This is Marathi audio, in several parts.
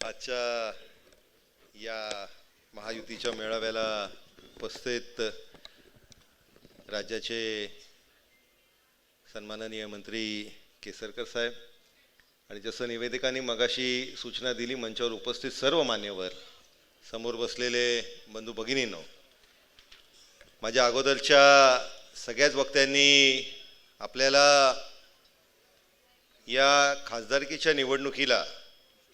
आजच्या या महायुतीच्या मेळाव्याला उपस्थित राज्याचे सन्माननीय मंत्री केसरकर साहेब आणि जसं निवेदकांनी मगाशी सूचना दिली मंचावर उपस्थित सर्व मान्यवर समोर बसलेले बंधू भगिनींनो माझ्या अगोदरच्या सगळ्याच वक्त्यांनी आपल्याला या खासदारकीच्या निवडणुकीला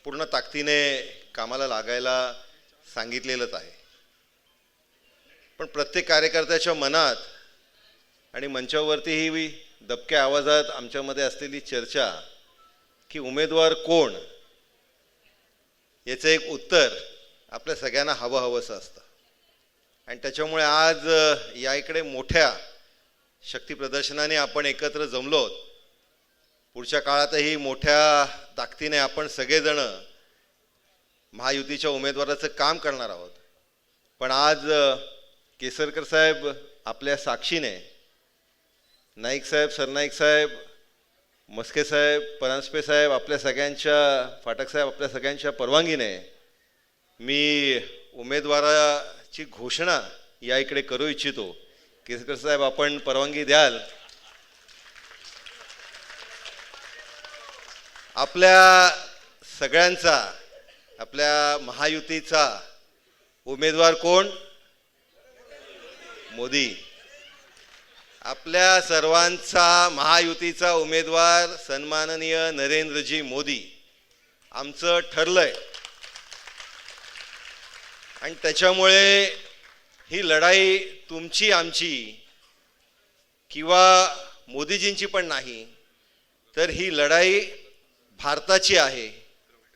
पूर्ण ताकदीने कामाला लागायला सांगितलेलंच आहे. पण प्रत्येक कार्यकर्त्याच्या मनात आणि मंचावरती ही दबक्या आवाजात आमच्यामध्ये असलेली चर्चा की उमेदवार कोण याचं एक उत्तर आपल्या सगळ्यांना हवं हवंसं असतं. आणि त्याच्यामुळे आज या इकडे मोठ्या शक्ती प्रदर्शनाने आपण एकत्र जमलोत. पुढच्या काळातही मोठ्या ताकदीने आपण सगळेजण महायुतीच्या उमेदवाराचं काम करणार आहोत. पण आज केसरकर साहेब आपल्या साक्षीने नाईक साहेब सरनाईक साहेब मस्के साहेब परांजपे साहेब आपल्या सगळ्यांच्या फाटक साहेब आपल्या सगळ्यांच्या परवानगीने मी उमेदवाराची घोषणा या इकडे करू इच्छितो. केसरकर साहेब आपण परवानगी द्याल. आपल्या सगळ्यांचा आपल्या महायुतीचा उमेदवार कोण? मोदी. आपल्या सर्वांचा महायुतीचा उमेदवार सन्माननीय नरेंद्रजी मोदी. आमचं ठरलंय. आणि त्याच्यामुळे ही लढाई तुमची आमची किंवा मोदीजींची पण नाही तर ही लढाई भारताची आहे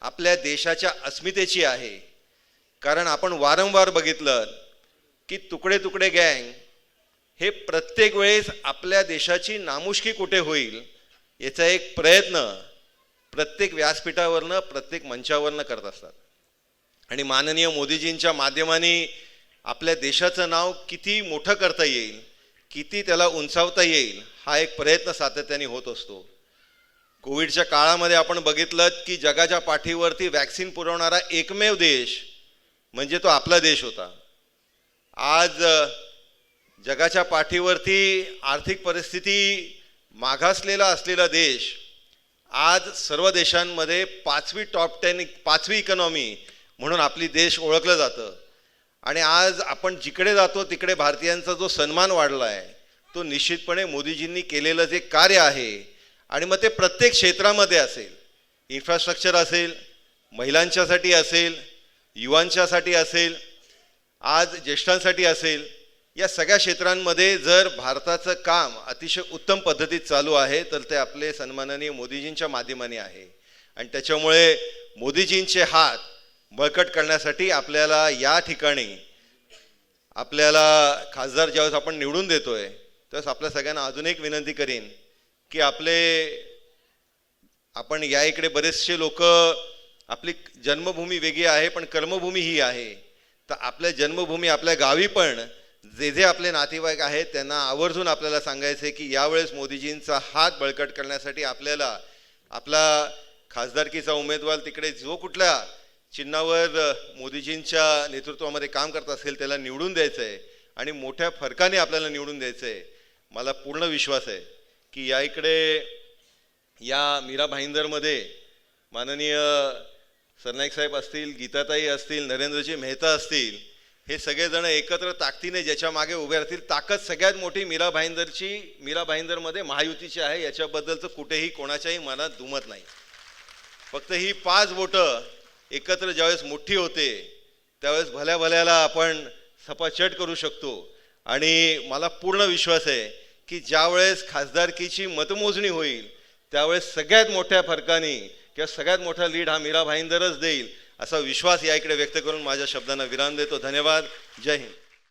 आपल्या देशाच्या अस्मितेची आहे. कारण आपण वारंवार बघितलं की तुकडे तुकडे गँग हे प्रत्येक वेळेस आपल्या देशाची नामुष्की कुठे होईल याचा एक प्रयत्न प्रत्येक व्यासपीठावरनं प्रत्येक मंचावरनं करत असतात. आणि माननीय मोदीजींच्या माध्यमाने आपल्या देशाचं नाव किती मोठं करता येईल किती त्याला उंचावता येईल हा एक प्रयत्न सातत्याने होत असतो. कोविडच्या काळामध्ये आपण बघितलं की जगाच्या पाठीवरती वॅक्सिन पुरवणारा एकमेव देश म्हणजे तो आपला देश होता. आज जगाच्या पाठीवरती आर्थिक परिस्थिती मागासलेला असलेला देश आज सर्व देशांमध्ये पाचवी टॉप टेन पाचवी इकॉनॉमी म्हणून आपली देश ओळखलं जातं. आणि आज आपण जिकडे जातो तिकडे भारतीयांचा जो सन्मान वाढला आहे तो निश्चितपणे मोदीजींनी केलेलं जे कार्य आहे. आणि मग ते प्रत्येक क्षेत्रामध्ये असेल. इन्फ्रास्ट्रक्चर असेल महिलांच्यासाठी असेल युवांच्यासाठी असेल आज ज्येष्ठांसाठी असेल या सगळ्या क्षेत्रांमध्ये जर भारताचं काम अतिशय उत्तम पद्धतीत चालू आहे तर ते आपले सन्माननीय मोदीजींच्या माध्यमाने आहे. आणि त्याच्यामुळे मोदीजींचे हात बळकट करण्यासाठी आपल्याला या ठिकाणी आपल्याला खासदार ज्यावेळेस आपण निवडून देतोय त्यावेळेस आपल्या सगळ्यांना अजून एक विनंती करीन की आपले आपण या इकडे बरेचसे लोक आपली जन्मभूमी वेगळी आहे पण कर्मभूमी ही आहे. तर आपल्या जन्मभूमी आपल्या गावी पण जे जे आपले नातेवाईक आहेत त्यांना आवर्जून आपल्याला सांगायचं की यावेळेस मोदीजींचा हात बळकट करण्यासाठी आपल्याला आपला खासदारकीचा उमेदवार तिकडे जो कुठल्या चिन्हावर मोदीजींच्या नेतृत्वामध्ये काम करत असेल त्याला निवडून द्यायचं आहे आणि मोठ्या फरकाने आपल्याला निवडून द्यायचं आहे मला पूर्ण विश्वास आहे. की या इकडे या मीरा भाईंदरमध्ये माननीय सरनाईक साहेब असतील गीताताई असतील नरेंद्रजी मेहता असतील हे सगळेजण एकत्र ताकदीने ज्याच्या मागे उभे राहतील. ताकद सगळ्यात मोठी मीरा भाईंदरची मीरा भाईंदरमध्ये महायुतीची आहे. याच्याबद्दलचं कुठेही कोणाच्याही मनात दुमत नाही. फक्त ही पाच बोटं एकत्र ज्यावेळेस मोठी होते त्यावेळेस भल्या भल्याला आपण सपाचट करू शकतो. आणि मला पूर्ण विश्वास आहे की ज्यावेळेस खासदारकीची मतमोजणी होईल त्यावेळेस सगळ्यात मोठ्या फरकाने किंवा सगळ्यात मोठा लीड हा मीरा भाईंदरच देईल असा विश्वास या इकडे व्यक्त करून माझ्या शब्दांना विराम देतो. धन्यवाद. जय हिंद.